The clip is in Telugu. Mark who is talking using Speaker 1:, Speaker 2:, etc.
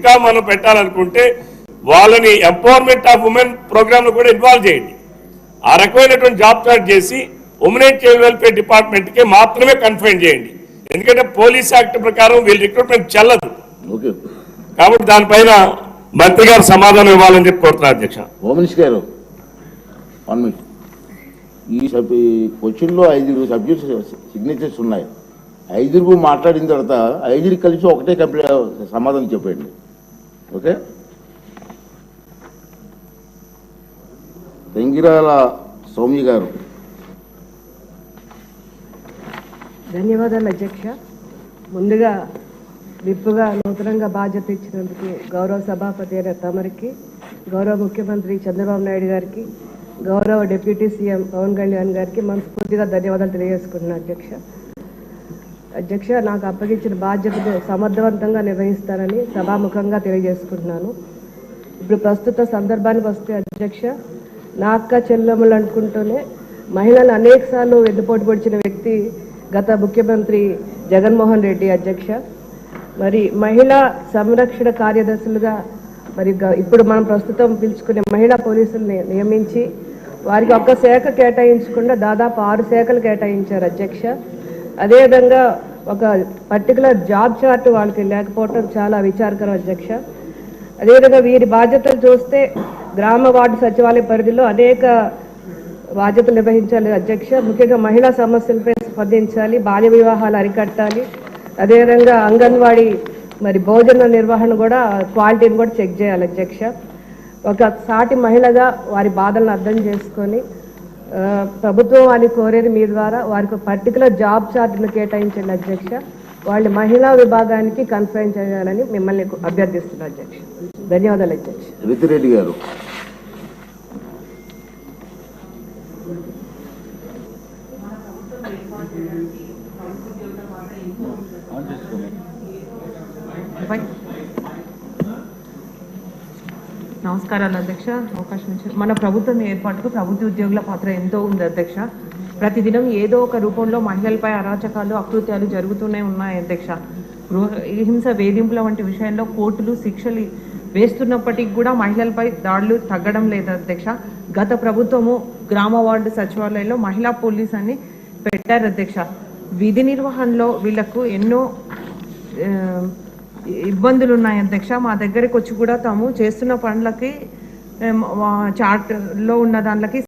Speaker 1: ఇంకా మనం పెట్టాలనుకుంటే వాళ్ళని ఎంపవర్మెంట్ ఆఫ్ ఉమెన్ ప్రోగ్రామ్లో కూడా ఇన్వాల్వ్ చేయండి. ఆ రకమైనటువంటి జాబ్ చార్ట్ చేసి ఉమెన్ చైల్డ్ వెల్ఫేర్ డిపార్ట్మెంట్కి మాత్రమే కన్ఫైన్ చేయండి. ఎందుకంటే పోలీస్ యాక్ట్ ప్రకారం వీళ్ళ రిక్రూట్మెంట్ చెల్లదు. కాబట్టి దానిపైన మంత్రి గారు సమాధానం ఇవ్వాలని చెప్పి కోరుతున్నారు అధ్యక్ష.
Speaker 2: హోమ్ మినిస్టర్ గారు ఈ సబ్ ఈ క్వశ్చన్లో ఐదుగురు సబ్జెక్ట్స్ సిగ్నేచర్స్ ఉన్నాయి. ఐదుగురు మాట్లాడిన తర్వాత ఐదుగురు కలిసి ఒకటే కంప్లీట్ సమాధానం చెప్పండి. ఓకే? తెంగిరాల సౌమ్య గారు.
Speaker 3: ధన్యవాదాలు అధ్యక్ష. ముందుగా విప్పుగా నూతనంగా బాధ్యత ఇచ్చినందుకు గౌరవ సభాపతి అయిన తమరికి గౌరవ ముఖ్యమంత్రి చంద్రబాబు నాయుడు గారికి గౌరవ డిప్యూటీ సీఎం పవన్ కళ్యాణ్ గారికి మనస్ఫూర్తిగా ధన్యవాదాలు తెలియజేసుకుంటున్నాను అధ్యక్ష. అధ్యక్ష నాకు అప్పగించిన బాధ్యతను సమర్థవంతంగా నిర్వహిస్తానని సభాముఖంగా తెలియజేసుకుంటున్నాను. ఇప్పుడు ప్రస్తుత సందర్భానికి వస్తే అధ్యక్ష నా అక్క చెల్లెములు అనుకుంటూనే మహిళలు అనేకసార్లు వెన్నుపోటు పొడిచిన వ్యక్తి గత ముఖ్యమంత్రి జగన్మోహన్ రెడ్డి అధ్యక్ష. మరి మహిళా సంరక్షణ కార్యదర్శులుగా మరి గ- ఇప్పుడు మనం ప్రస్తుతం పిలుచుకునే మహిళా పోలీసుల్ని నియమించి వారికి ఒక్క శాఖ కేటాయించకుండా దాదాపు ఆరు శాఖలు కేటాయించారు అధ్యక్ష. అదేవిధంగా ఒక పర్టికులర్ జాబ్ చార్ట్ వాళ్ళకి లేకపోవటం చాలా విచారకరం అధ్యక్ష. అదేవిధంగా వీరి బాధ్యతలు చూస్తే గ్రామ వార్డు సచివాలయ పరిధిలో అనేక బాధ్యతలు నిర్వహించాలి అధ్యక్ష. ముఖ్యంగా మహిళా సమస్యలపై స్పందించాలి బాల్య వివాహాలు అరికట్టాలి. అదేవిధంగా అంగన్వాడీ మరి భోజన నిర్వహణ కూడా క్వాలిటీని కూడా చెక్ చేయాలి అధ్యక్ష. ఒక సాటి మహిళగా వారి బాధలను అర్థం చేసుకొని ప్రభుత్వం వారిని కోరేది మీ ద్వారా వారికి పర్టికులర్ జాబ్ చార్ట్ను కేటాయించండి అధ్యక్ష. వాళ్ళ మహిళా విభాగానికి కన్ఫైన్ చేయాలని మిమ్మల్ని అభ్యర్థిస్తున్నాను అధ్యక్ష. ధన్యవాదాలు అధ్యక్ష.
Speaker 2: రితిరెడ్డి గారు.
Speaker 4: నమస్కారాలు అధ్యక్ష. అవకాశం ఇచ్చారు మన ప్రభుత్వం ఏర్పాటుకు ప్రభుత్వ ఉద్యోగుల పాత్ర ఎంతో ఉంది అధ్యక్ష. ప్రతిదినం ఏదో ఒక రూపంలో మహిళలపై అరాచకాలు అకృత్యాలు జరుగుతూనే ఉన్నాయి అధ్యక్ష. గృహ హింస వేధింపుల వంటి విషయంలో కోర్టులు శిక్షలు వేస్తున్నప్పటికీ కూడా మహిళలపై దాడులు తగ్గడం లేదు అధ్యక్ష. గత ప్రభుత్వము గ్రామ వార్డు సచివాలయంలో మహిళా పోలీస్ అని పెట్టారు అధ్యక్ష. విధి నిర్వహణలో వీళ్ళకు ఎన్నో ఇబ్బందులు ఉన్నాయి అధ్యక్ష. మా దగ్గరికి వచ్చి కూడా తాము చేస్తున్న పనులకి చార్ట్లో ఉన్న దాంట్లకి